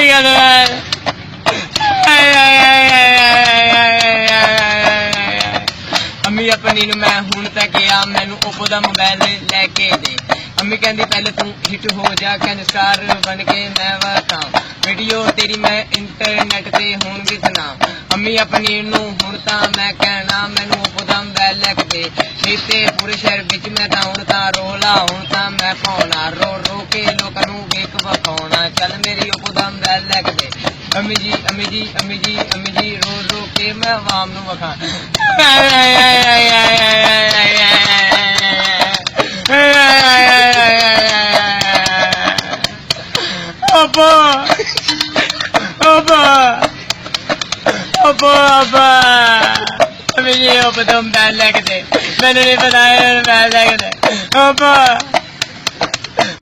ਨਹੀਂ ਕਰਦਾ ਆਏ ਅੰਮੀ ਆਪਣੀ ਨੂੰ ਮੈਂ ਹੁਣ ਤੱਕ ਕਿਹਾ, ਮੈਨੂੰ ਓਪੋ ਦਾ ਮੋਬਾਈਲ ਲੈ ਕੇ ਦੇ। ਅੰਮੀ ਕਹਿੰਦੀ, ਪਹਿਲੇ ਤੂੰ ਹਿੱਟ ਹੋ ਜਾ, ਕਹਿੰਦੇ ਸਟਾਰ ਬਣ ਕੇ ਮੈਂ ਵਸਾਂ ਵੀਡੀਓ ਤੇਰੀ ਮੈਂ ਇੰਟਰਨੈਟ ਤੇ ਹੁਣ ਵੀ ਸੁਣਾ। ਅੰਮੀ ਆਪਣੀ ਨੂੰ ਹੁਣ ਤਾਂ ਮੈਂ ਕਹਿਣਾ, ਮੈਨੂੰ ਓਪੋ ਦਾ ਮੋਬਾਈਲ ਲੈ ਕੇ ਦੇ। ਨਹੀਂ ਪੂਰੇ ਸ਼ਹਿਰ ਵਿੱਚ ਮੈਂ ਤਾਂ ਹੁਣ ਤਾਂ ਰੋਲਾ, ਹੁਣ ਤਾਂ ਮੈਂ ਪਾਉਣਾ। ਰੋ ਰੋ ਕੇ ਲੋਕਾਂ ਨੂੰ ਵੇਖ ਵਿਖਾਉਣਾ ਚੱਲ ਮੇਰੀ ਓਪੋ ਦਾ ਮੋਬਾਈਲ ਲੈ ਕੇ ਦੇ। ਅੰਮੀ ਜੀ, ਅਮੀ ਜੀ ਅਮੀ ਜੀ ਅਮੀ ਜੀ, ਰੋ ਰੋ ਕੇ ਮੈਂ ਆਵਾਮ ਨੂੰ ਵਿਖਾ। ਆਏ ਆਏ ਆਏ ਆਏ ਆਏ ਆਏ ਉਹ ਬਦਮ ਬੈਲ ਲੈ ਕੇ ਦੇ। ਮੈਨੂੰ ਨਹੀਂ ਪਤਾ ਇਹ ਲੈ ਕੇ ਦੇ। Opa!